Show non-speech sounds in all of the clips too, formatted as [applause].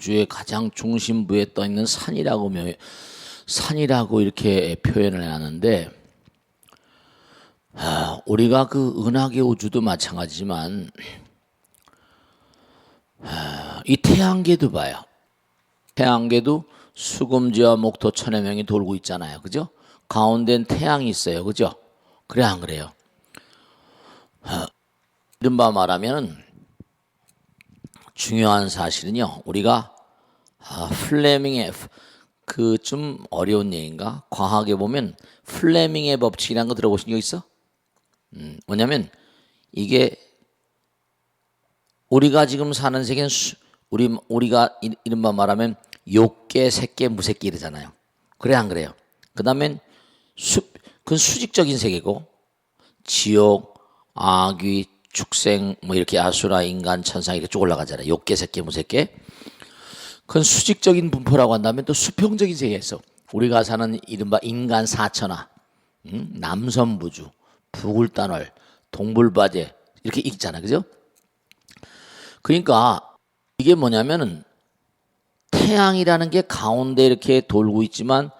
우주의 가장 중심부에 떠 있는 산이라고 며, 산이라고 이렇게 표현을 해놨는데 아, 우리가 그 은하계 우주도 마찬가지지만 아, 이 태양계도 봐요. 태양계도 수금지와 목토 천여 명이 돌고 있잖아요. 그죠? 가운데는 태양이 있어요. 그죠? 그래 안 그래요? 아, 이른바 말하면 중요한 사실은요. 우리가 아, 플레밍의 그 좀 어려운 얘기인가? 과학에 보면 플레밍의 법칙이라는 거 들어보신 적 있어? 음, 뭐냐면 이게 우리가 지금 사는 세계는 수, 우리 우리가 이- 이른바 말하면 욕계, 색계, 무색계 이러잖아요. 그래 안 그래요? 그다음엔 수, 그건 수직적인 세계고 지옥, 아귀, 축생 뭐 이렇게 아수라, 인간, 천상 이렇게 쭉 올라가잖아요. 욕계, 색계, 무색계. 그건 수직적인 분포라고 한다면 또 수평적인 세계에서 우리가 사는 이른바 인간 사천하, 음? 남선부주, 부굴단월, 동불바제 이렇게 있잖아요. 그죠? 그러니까 이게 뭐냐면은 태양이라는 게 가운데 이렇게 돌고 있지만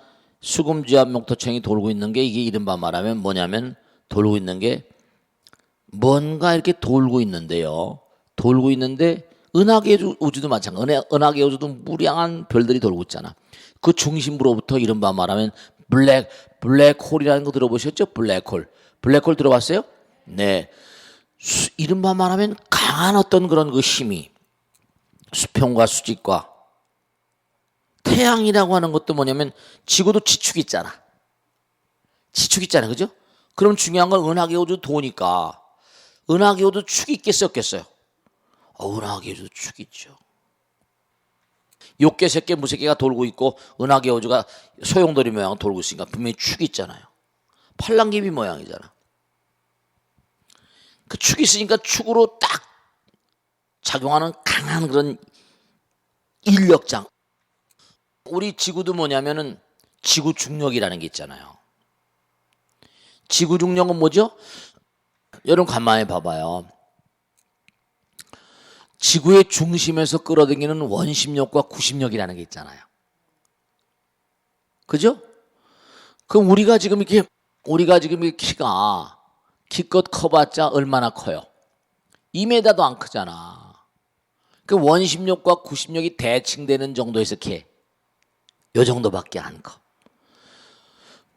수금지와 목토청이 돌고 있는 게 이게 이른바 말하면 뭐냐면 돌고 있는 게 뭔가 이렇게 돌고 있는데요. 돌고 있는데 은하계 우주- 우주도 마찬가지. 은하, 은하계 우주도 무량한 별들이 돌고 있잖아. 그 중심부로부터 이른바 말하면 블랙 블랙홀이라는 거 들어보셨죠? 블랙홀. 블랙홀 들어봤어요? 네. 수, 이른바 말하면 강한 어떤 그런 그 힘이 수평과 수직과 태양이라고 하는 것도 뭐냐면 지구도 지축 있잖아. 지축 있잖아. 그죠? 그럼 중요한 건 은하계 우주 도니까 우주 축이 있겠어요, 없겠어요? 어, 은하계 우주 축 있죠. 욕계, 색계, 무색계가 돌고 있고 은하계 우주가 소용돌이 모양 돌고 있으니까 분명히 축이 있잖아요. 팔랑귀비 모양이잖아. 그 축이 있으니까 축으로 딱 작용하는 강한 그런 인력장. 우리 지구도 뭐냐면은 지구 중력이라는 게 있잖아요. 지구 중력은 뭐죠? 여러분 간만에 봐봐요. 지구의 중심에서 끌어당기는 원심력과 구심력이라는 게 있잖아요. 그죠? 그럼 우리가 지금 이렇게 우리가 지금 이 키가 키껏 커봤자 얼마나 커요? 2m도 안 크잖아. 그 원심력과 구심력이 대칭되는 정도에서 이렇게 요 정도밖에 안 커.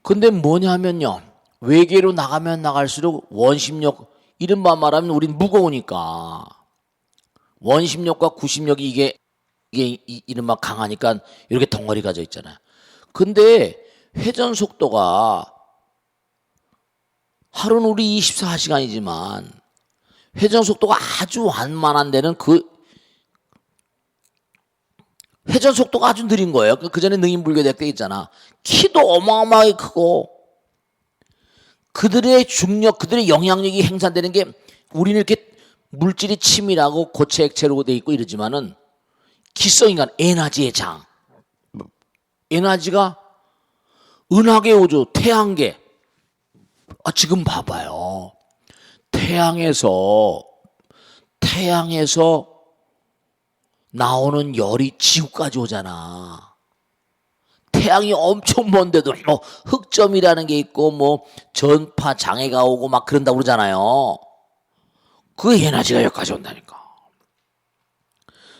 근데 뭐냐면요. 외계로 나가면 나갈수록 원심력 이른바 말하면 우린 무거우니까 원심력과 구심력이 이게 이게 이- 이른바 강하니까 이렇게 덩어리가 져 있잖아요. 근데 회전 속도가 하루는 우리 24시간이지만 회전 속도가 아주 완만한 데는 그 회전 속도가 아주 느린 거예요. 그 전에 능인불교대 때 있잖아. 키도 어마어마하게 크고 그들의 중력, 그들의 영향력이 행사되는 게 우리는 이렇게 물질이 치밀하고 고체 액체로 돼 있고 이러지만은 기성인간 에너지의 장, 에너지가 은하계 우주, 태양계. 아, 지금 봐봐요. 태양에서 태양에서 나오는 열이 지구까지 오잖아. 태양이 엄청 먼데도 뭐 흑점이라는 게 있고 뭐 전파 장애가 오고 막 그런다고 그러잖아요. 그 에너지가 여기까지 온다니까.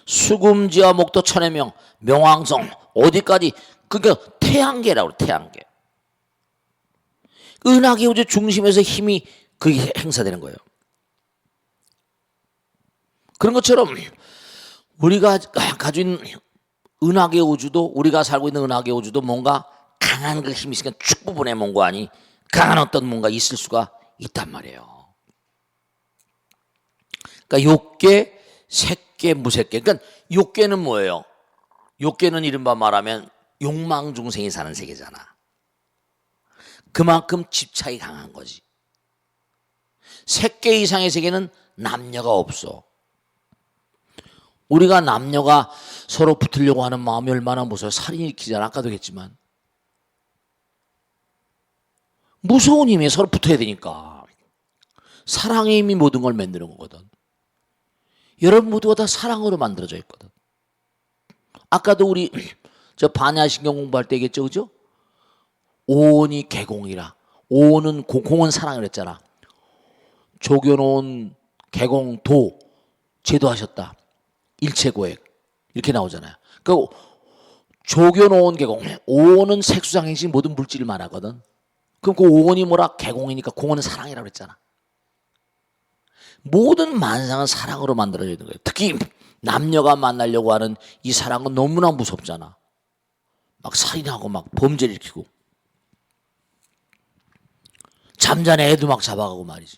수금지와 목도 천의 명, 명왕성 어디까지 그게 태양계라고 태양계. 은하계 우주 중심에서 힘이 그게 행사되는 거예요. 그런 것처럼 우리가 가진 은하계 우주도 우리가 살고 있는 은하계 우주도 뭔가 강한 그 힘이 있으니까 축 부분에 뭔가 아니 강한 어떤 뭔가 있을 수가 있단 말이에요. 그러니까 욕계, 색계, 무색계. 그러니까 욕계는 뭐예요? 욕계는 이른바 말하면 욕망 중생이 사는 세계잖아. 그만큼 집착이 강한 거지. 색계 이상의 세계는 남녀가 없어. 우리가 남녀가 서로 붙으려고 하는 마음이 얼마나 무서워. 살인 일으키잖아. 아까도 했지만. 무서운 힘이 서로 붙어야 되니까. 사랑의 힘이 모든 걸 만드는 거거든. 여러분 모두가 다 사랑으로 만들어져 있거든. 아까도 우리 [clears throat] 저 반야신경 공부할 때 얘기했죠, 그죠? 오온이 개공이라. 오온은 고- 공은 사랑을 했잖아. 조교놓은 개공도 제도하셨다. 일체고액 이렇게 나오잖아요. 그 조교놓은 개공 오온은 색수상행식 모든 물질을 말하거든. 그럼 그 오온이 뭐라 개공이니까 공은 사랑이라고 그랬잖아. 모든 만상은 사랑으로 만들어져 있는 거예요. 특히 남녀가 만나려고 하는 이 사랑은 너무나 무섭잖아. 막 살인하고 막 범죄를 일으키고 잠자는 애도 막 잡아가고 말이지.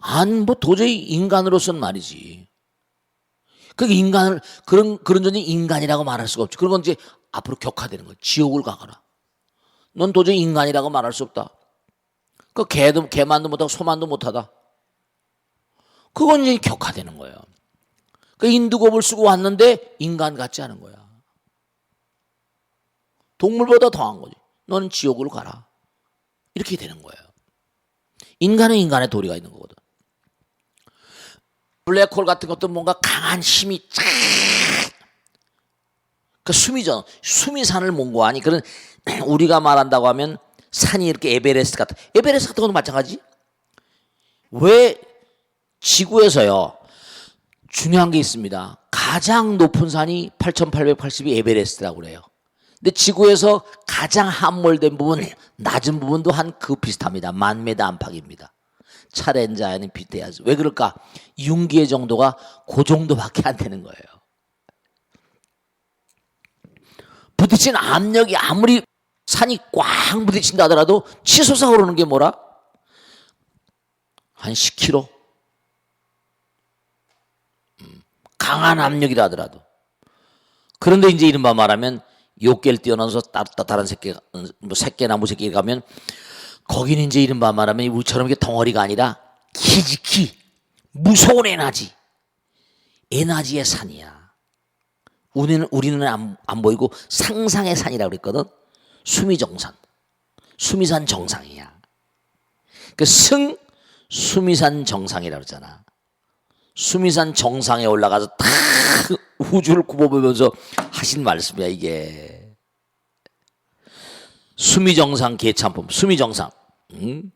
안 뭐 도저히 인간으로서는 말이지. 그 인간을 그런 그런 존재 인간이라고 말할 수가 없지. 그런 건 이제 앞으로 격화되는 거야. 지옥을 가거라. 넌 도저히 인간이라고 말할 수 없다. 그 개도 개만도 못하고 소만도 못하다. 그건 이제 격화되는 거예요. 그 인두겁을 쓰고 왔는데 인간 같지 않은 거야. 동물보다 더한 거지. 너는 지옥으로 가라. 이렇게 되는 거예요. 인간은 인간의 도리가 있는 거거든. 블랙홀 같은 것도 뭔가 강한 힘이 쫙. 그 수미전, 수미산을 몽고하니 그런 [clears throat] 우리가 말한다고 하면 산이 이렇게 에베레스트 같은, 에베레스트 같은 것도 마찬가지. 왜 지구에서요 중요한 게 있습니다. 가장 높은 산이 8,880이 에베레스트라고 그래요. 근데 지구에서 가장 함몰된 부분, 낮은 부분도 한 그 비슷합니다. 만 메다 안팎입니다. 차렌자에는 비슷해야지. 왜 그럴까? 융기의 정도가 그 정도밖에 안 되는 거예요. 부딪힌 압력이 아무리 산이 꽉 부딪힌다 하더라도 치솟아 오르는 게 뭐라? 한 10km? 음, 강한 압력이라 하더라도. 그런데 이제 이른바 말하면 욕계를 뛰어넘어서 따뜻한 새끼, 뭐 새끼 나무 새끼 가면 거기는 이제 이른바 말하면 우리처럼 이게 덩어리가 아니라 기지키 무서운 에너지. 에너지의 산이야. 우리는, 우리는 안, 안 보이고 상상의 산이라고 그랬거든. 수미정산. 수미산 정상이야. 그 승, 수미산 정상이라고 그러잖아. 수미산 정상에 올라가서 탁 우주를 굽어보면서 하신 말씀이야, 이게. 수미정상 개참품, 수미정상. 음?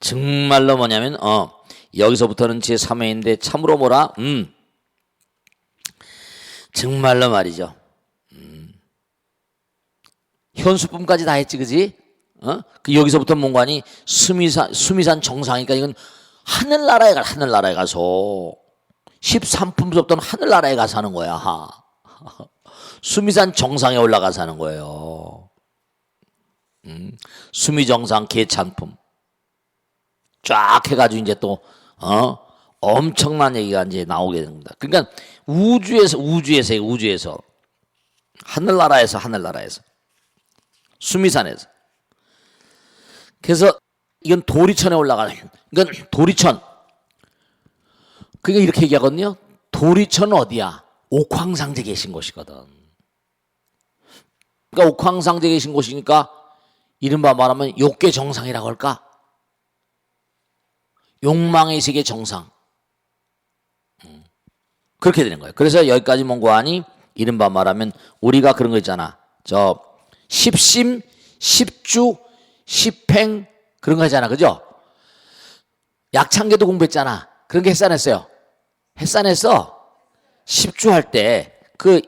정말로 뭐냐면, 어, 여기서부터는 제 3회인데 참으로 뭐라? 음. 정말로 말이죠. 음. 현수품까지 다 했지, 그지? 어? 그 여기서부터 뭔가니 수미산, 수미산 정상이니까 이건 하늘나라에 가, 하늘나라에 가서 13품부터는 하늘나라에 가서 하는 거야. 하. [laughs] 수미산 정상에 올라가서 하는 거예요. 음, 수미정상 개찬품. 쫙 해가지고 이제 또, 어, 엄청난 얘기가 이제 나오게 됩니다. 그러니까 우주에서, 우주에서, 우주에서, 하늘나라에서, 하늘나라에서, 수미산에서. 그래서 이건 도리천에 올라가는, 이건 도리천. 그게 이렇게 얘기하거든요. 도리천은 어디야? 옥황상제 계신 곳이거든. 그러니까 옥황상제 계신 곳이니까 이른바 말하면 욕계 정상이라고 할까? 욕망의 세계 정상. 음. 그렇게 되는 거예요. 그래서 여기까지 mon고하니 이른바 말하면 우리가 그런 거 있잖아. 저 십심, 십주, 십행 그런 거 있잖아. 그죠? 약창계도 공부했잖아. 그런 게 햇산했어요. 햇산했어. 십주 할 때 그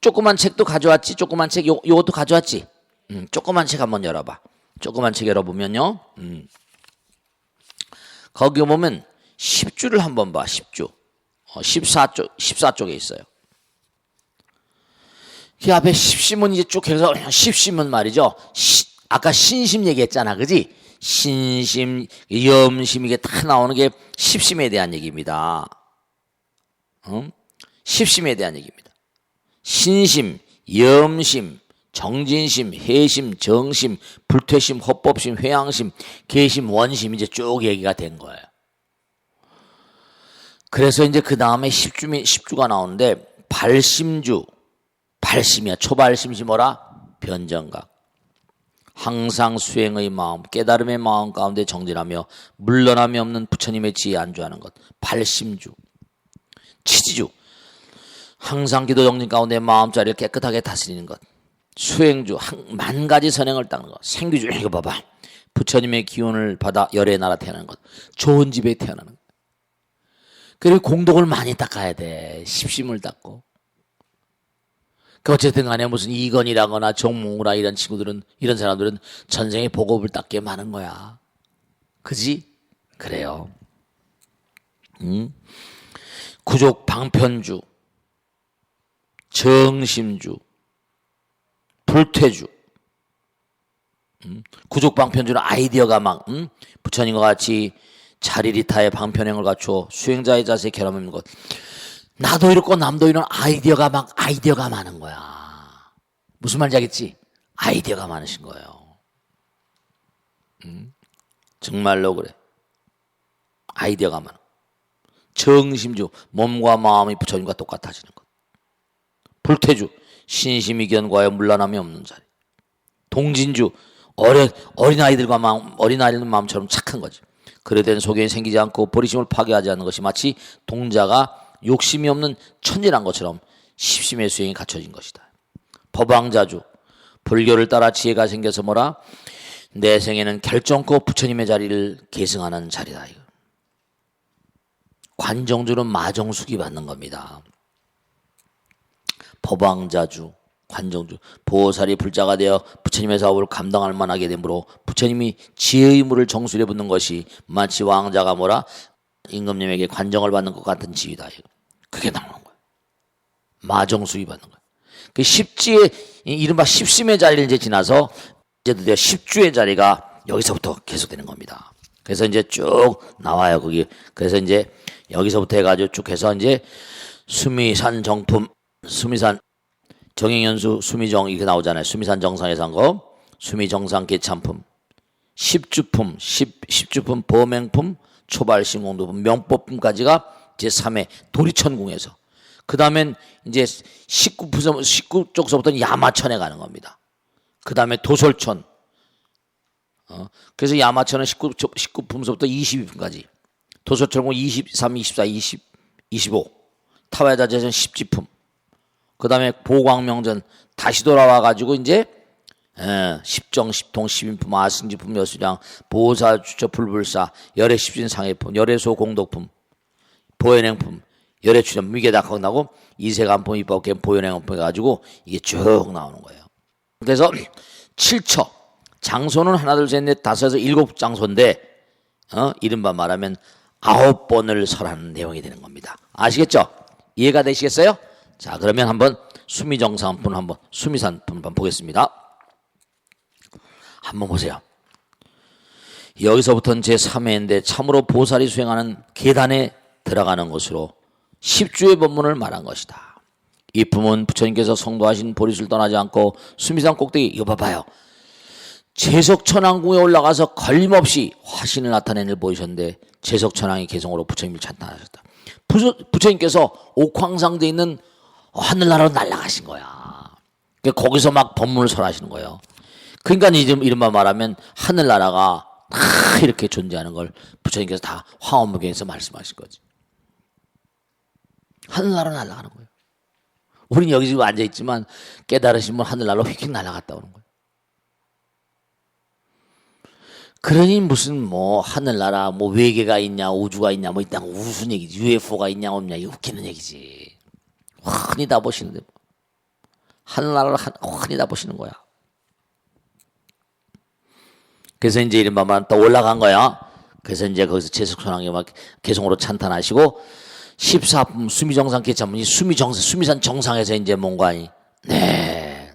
조그만 책도 가져왔지. 조그만 책 요, 요것도 가져왔지. 음, 조그만 책 한번 열어봐. 조그만 책 열어보면요. 음. 거기 보면 10주를 한번 봐. 10주. 어, 14쪽 14쪽에 있어요. 그 앞에 십심은 이제 쭉 해서 십심은 말이죠. 시, 아까 신심 얘기했잖아. 그지? 신심, 염심 이게 다 나오는 게 십심에 대한 얘기입니다. 음? 십심에 대한 얘기입니다. 신심, 염심, 정진심, 해심, 정심, 불퇴심, 헌법심, 회양심, 계심, 원심 이제 쭉 얘기가 된 거예요. 그래서 이제 그 다음에 십주미 십주가 나오는데 발심주, 발심이야. 초발심이 뭐라? 변정각. 항상 수행의 마음, 깨달음의 마음 가운데 정진하며 물러남이 없는 부처님의 지혜 안주하는 것. 발심주. 치지주. 항상 기도 정진 가운데 마음자리를 깨끗하게 다스리는 것. 수행주 한, 만 가지 선행을 닦는 것. 생기주 이거 봐봐. 부처님의 기운을 받아 열의 나라 태어나는 것. 좋은 집에 태어나는 것. 그리고 공덕을 많이 닦아야 돼. 십심을 닦고. 그 어쨌든 간에 무슨 이건이라거나 정몽우라 이런 친구들은 이런 사람들은 전생에 복업을 닦게 많은 거야. 그지? 그래요. 음? 구족 방편주, 정심주, 불퇴주. 음? 구족 방편주는 아이디어가 막 음? 부처님과 같이 자리리타의 방편행을 갖추어 수행자의 자세에 결함없는 것. 나도 이렇고 남도 이런 아이디어가 막 아이디어가 많은 거야. 무슨 말인지 알겠지? 아이디어가 많으신 거예요. 음? 정말로 그래. 아이디어가 많아. 정심주 몸과 마음이 부처님과 똑같아지는 것. 불태주 신심이 견과의 물란함이 없는 자리. 동진주 어린 어린 아이들과 마음 어린 아이들 마음처럼 착한 거지. 그래된 속에 생기지 않고 버리심을 파괴하지 않는 것이 마치 동자가 욕심이 없는 천진한 것처럼 십심의 수행이 갖춰진 것이다. 법왕자주 불교를 따라 지혜가 생겨서 뭐라 내 생에는 결정코 부처님의 자리를 계승하는 자리다. 관정주는 마정숙이 받는 겁니다. 법왕자주, 관정주, 보살이 불자가 되어 부처님의 사업을 감당할 만하게 되므로 부처님이 지혜의 물을 정수에 붓는 것이 마치 왕자가 뭐라 임금님에게 관정을 받는 것 같은 지위다. 그게 나오는 거예요. 마정숙이 받는 거예요. 그 십지의 이른바 십심의 자리를 이제 지나서 이제 드디어 십주의 자리가 여기서부터 계속되는 겁니다. 그래서 이제 쭉 나와요 거기. 그래서 이제 여기서부터 해가지고 쭉 해서 이제 수미산 정품, 수미산 정행연수 수미정 이렇게 나오잖아요. 수미산 정상에서 한 거, 수미정상 개참품, 십주품, 십, 십주품 범행품, 초발신공도품, 명법품까지가 제 3회 도리천궁에서 그 다음엔 이제 19부, 19쪽서부터는 야마천에 가는 겁니다. 그 다음에 도솔천. 어, 그래서 야마천은 19, 19품서부터 22품까지. 도솔천은 23, 24, 20, 25. 타와자재전 10지품. 그 다음에 보광명전 다시 돌아와가지고 이제 에, 십정, 십통, 십인품, 아승지품, 여수량, 보사, 주처, 불불사, 열애 십진 상해품, 열애소 공덕품, 보현행품, 열애 출연, 미개다 나고 이세간품, 입법계 보현행품 해가지고 이게 쭉 나오는 거예요. 그래서 7처 장소는 하나 둘 셋 넷 다섯에서 일곱 장소인데 어? 이른바 말하면 아홉 번을 설하는 내용이 되는 겁니다. 아시겠죠? 이해가 되시겠어요? 자 그러면 한번 수미정상분 한번 수미산분 한번 보겠습니다. 한번 보세요. 여기서부터는 제3회인데 참으로 보살이 수행하는 계단에 들어가는 것으로 십주의 법문을 말한 것이다. 이 품은 부처님께서 성도하신 보리를 떠나지 않고 수미산 꼭대기 이거 봐봐요. 제석천왕궁에 올라가서 걸림없이 화신을 나타내는 일 보이셨는데 제석천왕의 개성으로 부처님을 찬탄하셨다. 부처님께서 옥황상돼 있는 하늘나라로 날아가신 거야. 그러니까 거기서 막 법문을 설하시는 거예요. 그러니까 이른바 말하면 하늘나라가 다 이렇게 존재하는 걸 부처님께서 다 황원무경에서 말씀하신 거지. 하늘나라 날아가는 거예요. 우리는 여기 지금 앉아있지만 깨달으시면 하늘나라로 휙휙 날아갔다 오는 거예요. 그러니 무슨 뭐 하늘나라 뭐 외계가 있냐 우주가 있냐 뭐 있다 무슨 얘기지 UFO가 있냐 없냐 이 웃기는 얘기지 흔히 다 보시는데 하늘나라를 흔히 다 보시는 거야. 그래서 이제 이른바 말또 올라간 거야. 그래서 이제 거기서 제석천왕이 막 개성으로 찬탄하시고 14품 수미정상 개참문이 수미정상 수미산 정상에서 이제 뭔가 네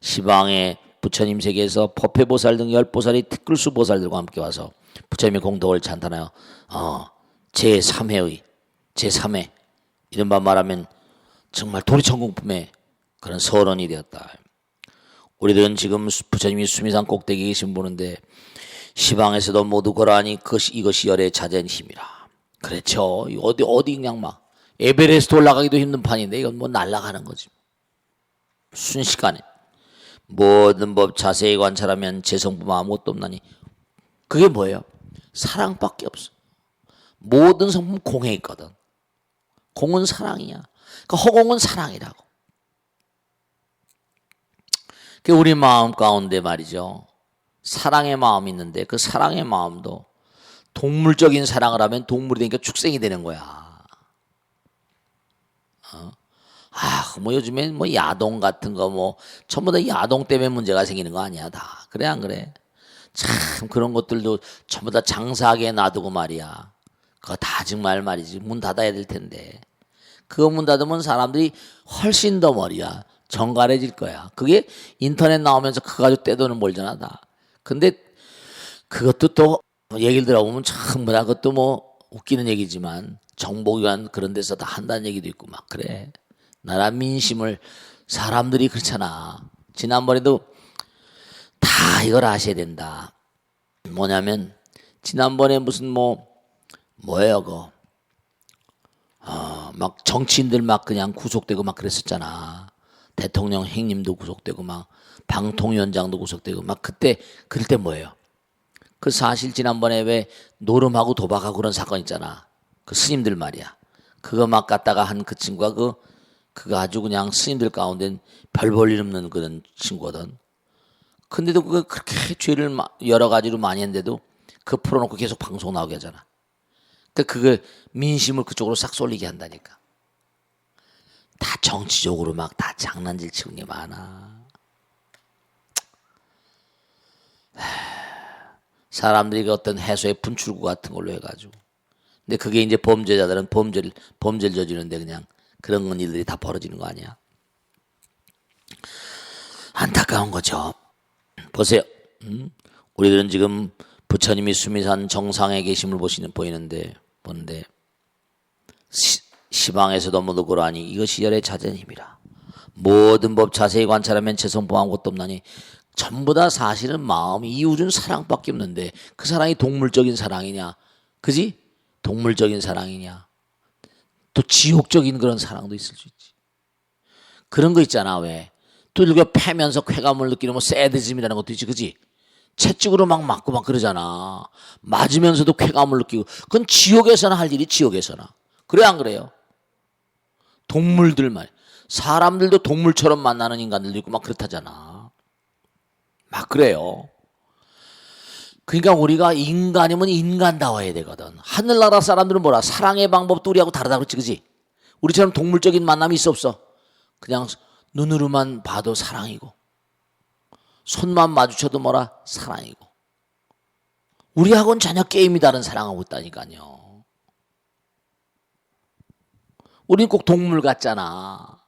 시방의 부처님 세계에서 법회보살 등 열보살이 특글수 보살들과 함께 와서 부처님의 공덕을 찬탄하여 어, 제3회의 제3회. 이른바 말하면 정말 도리천공품의 그런 서론이 되었다. 우리들은 지금 부처님이 수미산 꼭대기에 계신 보는데 시방에서도 모두 거라니 그것이 이것이 열의 자전 힘이라. 그렇죠. 어디 어디 그냥 막 에베레스트 올라가기도 힘든 판인데 이건 뭐 날아가는 거지. 순식간에. 모든 법 자세히 관찰하면 재성품 아무것도 없나니 그게 뭐예요? 사랑밖에 없어. 모든 성품 공에 있거든. 공은 사랑이야. 그 허공은 사랑이라고. 그 우리 마음 가운데 말이죠. 사랑의 마음이 있는데 그 사랑의 마음도 동물적인 사랑을 하면 동물이 되니까 축생이 되는 거야. 어? 아, 뭐 요즘엔 뭐 야동 같은 거 뭐 전부 다 야동 때문에 문제가 생기는 거 아니야 다. 그래 안 그래? 참 그런 것들도 전부 다 장사하게 놔두고 말이야. 그거 다 정말 말이지 문 닫아야 될 텐데. 그거 문 닫으면 사람들이 훨씬 더 머리야 정갈해질 거야. 그게 인터넷 나오면서 그거 가지고 떼도는 몰잖아 다. 근데 그것도 또 얘기를 들어보면 참 뭐라 그것도 뭐 웃기는 얘기지만 정보기관 그런 데서 다 한다는 얘기도 있고 막 그래. 나라 민심을 사람들이 그렇잖아. 지난번에도 다 이걸 아셔야 된다. 뭐냐면 지난번에 무슨 뭐 뭐예요 그 어, 막 정치인들 막 그냥 구속되고 막 그랬었잖아. 대통령 행님도 구속되고 막 방통위원장도 구속되고 막 그때 그때 뭐예요? 그 사실 지난번에 왜 노름하고 도박하고 그런 사건 있잖아. 그 스님들 말이야. 그거 막 갖다가 한 그 친구가 그 그거 아주 그냥 스님들 가운데 별 볼 일 없는 그런 친구거든. 근데도 그거 그렇게 죄를 마- 여러 가지로 많이 했는데도 그 풀어놓고 계속 방송 나오게 하잖아. 그 그걸 민심을 그쪽으로 싹 쏠리게 한다니까. 다 정치적으로 막 다 장난질 치는 게 많아. 사람들이 그 어떤 해소의 분출구 같은 걸로 해가지고. 근데 그게 이제 범죄자들은 범죄를 범죄를 저지르는데 그냥 그런 건 일들이 다 벌어지는 거 아니야? 안타까운 거죠. 보세요. 음? 우리들은 지금 부처님이 수미산 정상에 계심을 보시는 보이는데 시, 시방에서도 모두고라니 이것이 열의 자전입니다. 모든 법 자세히 관찰하면 재성범한 것도 없나니 전부 다 사실은 마음이 이웃은 사랑밖에 없는데 그 사랑이 동물적인 사랑이냐? 그지? 동물적인 사랑이냐? 또 지옥적인 그런 사랑도 있을 수 있지. 그런 거 있잖아 왜? 또 이렇게 패면서 쾌감을 느끼는 뭐 새드즘이라는 것도 있지, 그지? 채찍으로 막 맞고 막 그러잖아. 맞으면서도 쾌감을 느끼고. 그건 지옥에서나 할 일이 지옥에서나. 그래 안 그래요? 동물들만 사람들도 동물처럼 만나는 인간들도 있고 막 그렇다잖아. 막 그래요. 그러니까 우리가 인간이면 인간다워야 되거든. 하늘나라 사람들은 뭐라 사랑의 방법도 우리하고 다르다 그랬지, 그지? 우리처럼 동물적인 만남이 있어 없어? 그냥 눈으로만 봐도 사랑이고 손만 마주쳐도 뭐라 사랑이고 우리하고는 전혀 게임이 다른 사랑하고 있다니까요. 우리는 꼭 동물 같잖아.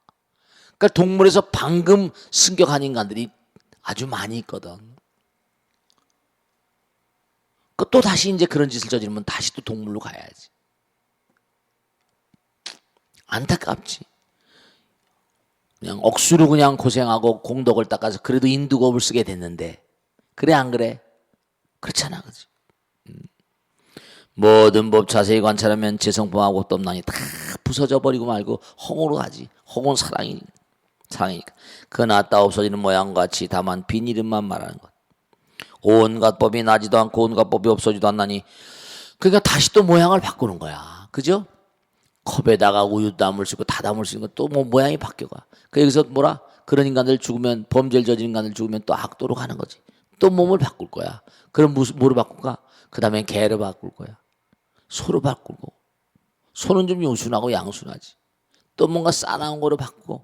그러니까 동물에서 방금 승격한 인간들이 아주 많이 있거든. 그또 다시 이제 그런 짓을 저지르면 다시 또 동물로 가야지. 안타깝지. 그냥 억수로 그냥 고생하고 공덕을 닦아서 그래도 인두겁을 쓰게 됐는데 그래 안 그래? 그렇잖아 그지? 음. 모든 법 자세히 관찰하면 재성품하고 덤나니 다 부서져 버리고 말고 홍으로 가지 홍은 사랑이 사랑이니까 그 낫다 없어지는 모양과 같이 다만 빈 이름만 말하는 것 온갖 법이 나지도 않고 온갖 법이 없어지도 않나니 그러니까 다시 또 모양을 바꾸는 거야 그죠? 컵에다가 우유 담을 수 있고 다 담을 수 있는 거또뭐 모양이 바뀌어가. 그 여기서 뭐라 그런 인간들 죽으면 범죄를 저지른 인간들 죽으면 또 악도로 가는 거지. 또 몸을 바꿀 거야. 그럼 무슨 뭐로 바꿀까? 그 다음에 개로 바꿀 거야. 소로 바꾸고 소는 좀 요순하고 양순하지. 또 뭔가 싸나운 거로 바꾸고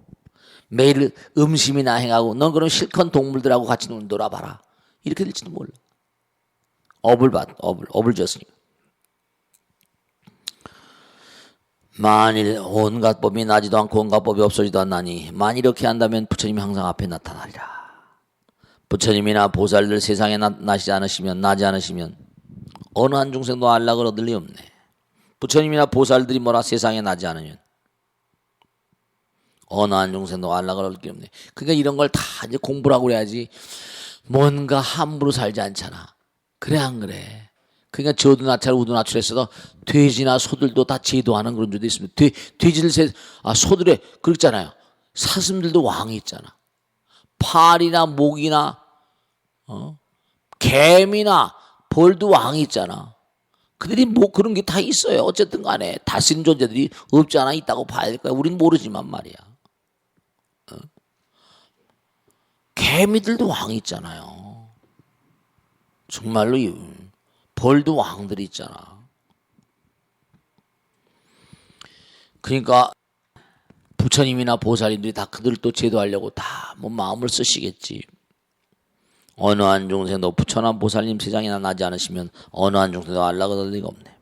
매일 음심이나 행하고 넌 그럼 실컷 동물들하고 같이 놀아봐라. 이렇게 될지도 몰라. 업을 받, 업을, 업을 줬으니까. 만일 온갖 법이 나지도 않고 온갖 법이 없어지도 않나니 만일 이렇게 한다면 부처님이 항상 앞에 나타나리라. 부처님이나 보살들 세상에 나, 나시지 않으시면 나지 않으시면 어느 한 중생도 안락을 얻을 리 없네. 부처님이나 보살들이 뭐라 세상에 나지 않으면 어느 한 중생도 안락을 얻을 게 없네. 그러니까 이런 걸 다 이제 공부를 하고 그래야지 뭔가 함부로 살지 않잖아. 그래 안 그래? 그러니까 저도 나찰 우도 나찰했어도 돼지나 소들도 다 제도하는 그런 줄도 있습니다. 돼, 돼지들 세, 아, 소들의 그렇잖아요. 사슴들도 왕이 있잖아. 파리나 목이나 어? 개미나 벌도 왕이 있잖아. 그들이 뭐 그런 게 다 있어요. 어쨌든 간에 다스린 존재들이 없지 않아 있다고 봐야 될 거야. 우리는 모르지만 말이야. 어? 개미들도 왕이 있잖아요. 정말로 이 벌도 왕들이 있잖아. 그러니까 부처님이나 보살님들이 다 그들을 또 제도하려고 다 뭐 마음을 쓰시겠지. 어느 한 중생도 부처나 보살님 세상이나 나지 않으시면 어느 한 중생도 안락을 리가 없네.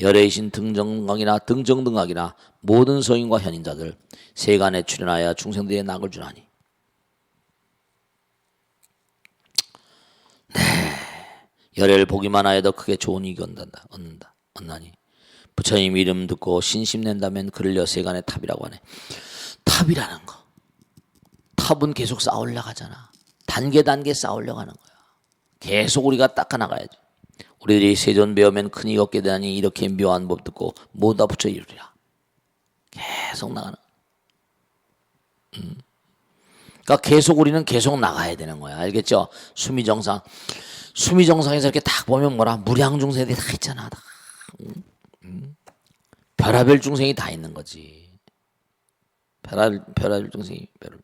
열애이신 등정등각이나 등정등각이나 모든 성인과 현인자들 세간에 출연하여 중생들의 낙을 주나니. 네. 열애를 보기만 하여도 크게 좋은 이익 얻는다. 얻는다. 얻나니. 부처님 이름 듣고 신심낸다면 그를려 세간의 탑이라고 하네. 탑이라는 거. 탑은 계속 쌓아 올라가잖아. 단계 단계 쌓아 올라가는 거야. 계속 우리가 닦아 나가야지. 우리들이 세존 배우면 큰이 얻게 되나니 이렇게 묘한 법 듣고 모두 붙여 이루리라. 계속 나가는. 음. 그러니까 계속 우리는 계속 나가야 되는 거야. 알겠죠? 수미 정상. 수미정상에서 이렇게 딱 보면 뭐라 무량중생들이 다 있잖아. 다. 음. 음. 별하별 중생이 다 있는 거지. 별하, 별하별 중생이 별.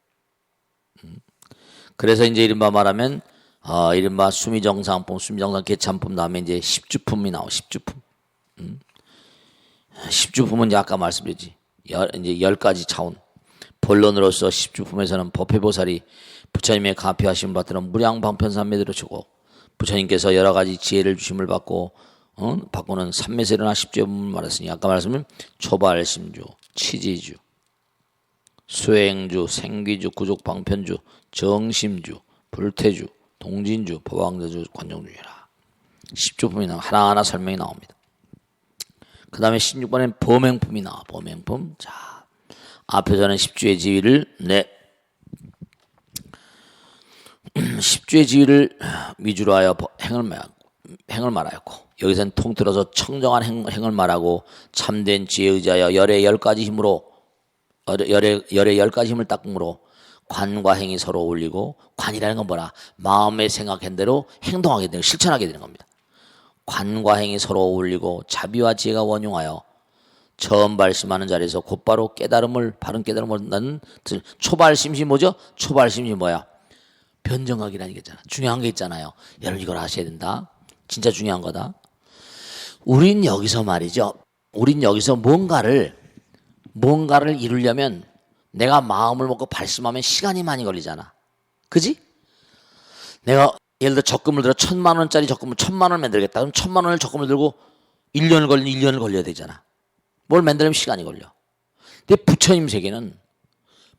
그래서 이제 이른바 말하면 어, 이른바 수미정상품, 수미정상 개참품 다음에 이제 십주품이 나오. 십주품. 음. 십주품은 이제 아까 말씀드렸지. 열, 이제 열 가지 차원. 본론으로서 십주품에서는 법회보살이 부처님의 가피하신 바처럼 무량방편삼매들을 주고 부처님께서 여러 가지 지혜를 주심을 받고 어? 받고는 삼매세르나 십주품을 말했으니 아까 말씀은 초발심주, 치지주, 수행주, 생귀주, 구족방편주, 정심주, 불태주, 동진주, 법왕대주, 관정주라. 10조품이 나 하나하나 설명이 나옵니다. 그 다음에 16번엔 범행품이 나와. 범행품. 자, 앞에 서는 10주의 지위를 네. [clears throat] 10주의 지위를 위주로 하여 행을 말 행을 말하였고 여기서는 통틀어서 청정한 행, 행을 말하고 참된 지혜에 의지하여 열의 열 가지 힘으로 열의 열의 열 가지 힘을 닦음으로 관과 행이 서로 어울리고 관이라는 건 뭐라 마음에 생각한 대로 행동하게 되는 실천하게 되는 겁니다. 관과 행이 서로 어울리고 자비와 지혜가 원용하여 처음 발심하는 자리에서 곧바로 깨달음을 바른 깨달음을 얻는 초발심시 뭐죠? 초발심시 뭐야? 변정학이라는 게 있잖아. 중요한 게 있잖아요. 여러분 이걸 아셔야 된다. 진짜 중요한 거다. 우린 여기서 말이죠. 우린 여기서 뭔가를 뭔가를 이루려면 내가 마음을 먹고 발심하면 시간이 많이 걸리잖아. 그지? 내가 예를 들어 적금을 들어 천만 원짜리 적금을 천만 원 만들겠다. 그럼 천만 원을 적금을 들고 1년을 걸리면 1년을 걸려야 되잖아. 뭘 만들면 시간이 걸려. 근데 부처님 세계는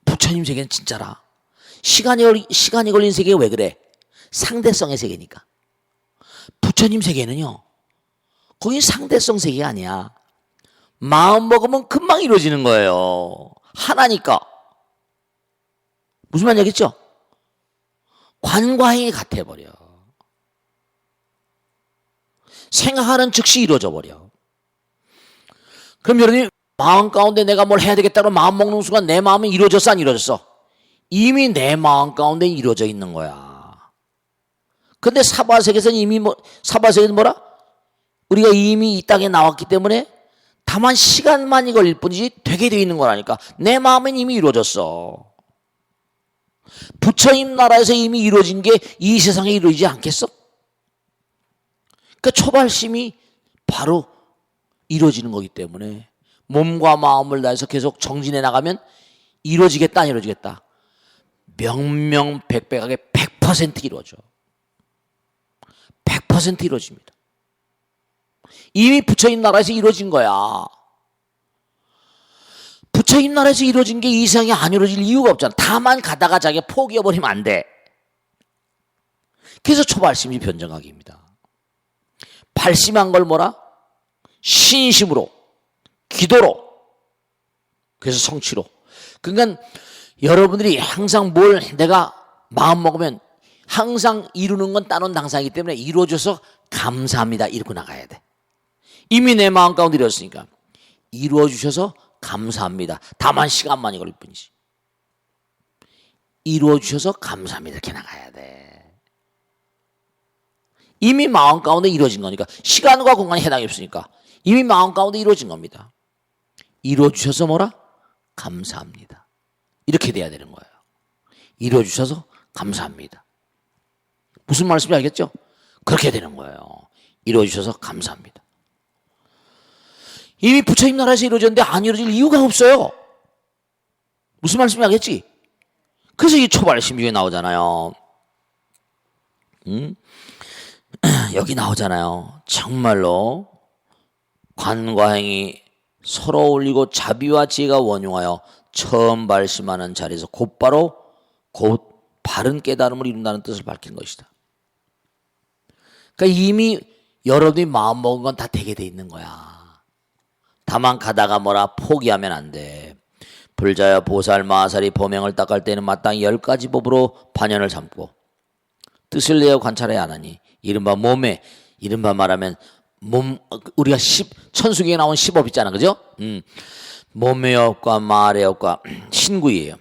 부처님 세계는 진짜라. 시간이 걸 시간이 걸린 세계가 왜 그래? 상대성의 세계니까. 부처님 세계는요. 거기 상대성 세계가 아니야. 마음 먹으면 금방 이루어지는 거예요. 하나니까. 무슨 말이겠죠? 관과행이 같아버려. 생각하는 즉시 이루어져 버려. 그럼 여러분이 마음 가운데 내가 뭘 해야 되겠다고 마음 먹는 순간 내 마음이 이루어졌어 안 이루어졌어? 이미 내 마음 가운데 이루어져 있는 거야. 근데 사바세계에서는 이미 뭐 사바세계는 뭐라? 우리가 이미 이 땅에 나왔기 때문에 다만 시간만이 걸릴 뿐이지 되게 되어 있는 거라니까. 내 마음은 이미 이루어졌어. 부처님 나라에서 이미 이루어진 게 이 세상에 이루어지지 않겠어? 그 초발심이 바로 이루어지는 거기 때문에 몸과 마음을 다해서 계속 정진해 나가면 이루어지겠다 안 이루어지겠다. 명명백백하게 100% 이루어져. 100% 이루어집니다. 이미 부처님 나라에서 이루어진 거야. 부처님 나라에서 이루어진 게 이 세상에 안 이루어질 이유가 없잖아. 다만 가다가 자기가 포기해버리면 안 돼. 그래서 초발심이 변정하기입니다. 발심한 걸 뭐라? 신심으로, 기도로, 그래서 성취로. 그러니까 여러분들이 항상 뭘 내가 마음 먹으면 항상 이루는 건 따놓은 당사이기 때문에 이루어져서 감사합니다. 이러고 나가야 돼. 이미 내 마음 가운데 이뤘으니까 이루어 주셔서 감사합니다. 다만 시간만이 걸릴 뿐이지. 이루어 주셔서 감사합니다. 이렇게 나가야 돼. 이미 마음 가운데 이루어진 거니까 시간과 공간이 해당이 없으니까 이미 마음 가운데 이루어진 겁니다. 이루어 주셔서 뭐라? 감사합니다. 이렇게 돼야 되는 거예요. 이루어 주셔서 감사합니다. 무슨 말씀인지 알겠죠? 그렇게 되는 거예요. 이루어 주셔서 감사합니다. 이미 부처님 나라에서 이루어졌는데 안 이루어질 이유가 없어요. 무슨 말씀인지 알겠지? 그래서 이 초발 심 중에 나오잖아요. 음? [clears throat] 여기 나오잖아요. 정말로 관과 행이 서로 어울리고 자비와 지혜가 원용하여 처음 발심하는 자리에서 곧바로 곧 바른 깨달음을 이룬다는 뜻을 밝힌 것이다. 그러니까 이미 여러분이 마음 먹은 건 다 되게 돼 있는 거야. 다만 가다가 뭐라 포기하면 안 돼. 불자여 보살 마살이 범행을 닦을 때는 마땅히 열 가지 법으로 반연을 삼고 뜻을 내어 관찰해야 하나니 이른바 몸에 이른바 말하면 몸 우리가 십 천수기에 나온 십업 있잖아 그죠? 음. 몸의 업과 말의 업과 [clears throat] 신구이에요.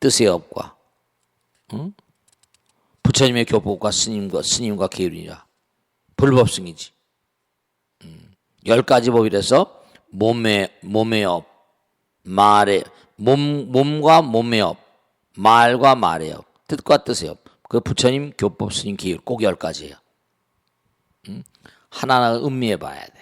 뜻의 업과 응? 부처님의 교법과 스님과 스님과 계율이라 불법승이지. 음. 열 가지 법이라서 몸의 몸의 업, 말의 몸 몸과 몸의 업, 말과 말의 업, 뜻과 뜻의 업. 그 부처님 교법 스님 계율 꼭 열 가지예요. 음? 하나하나 음미해 봐야 돼.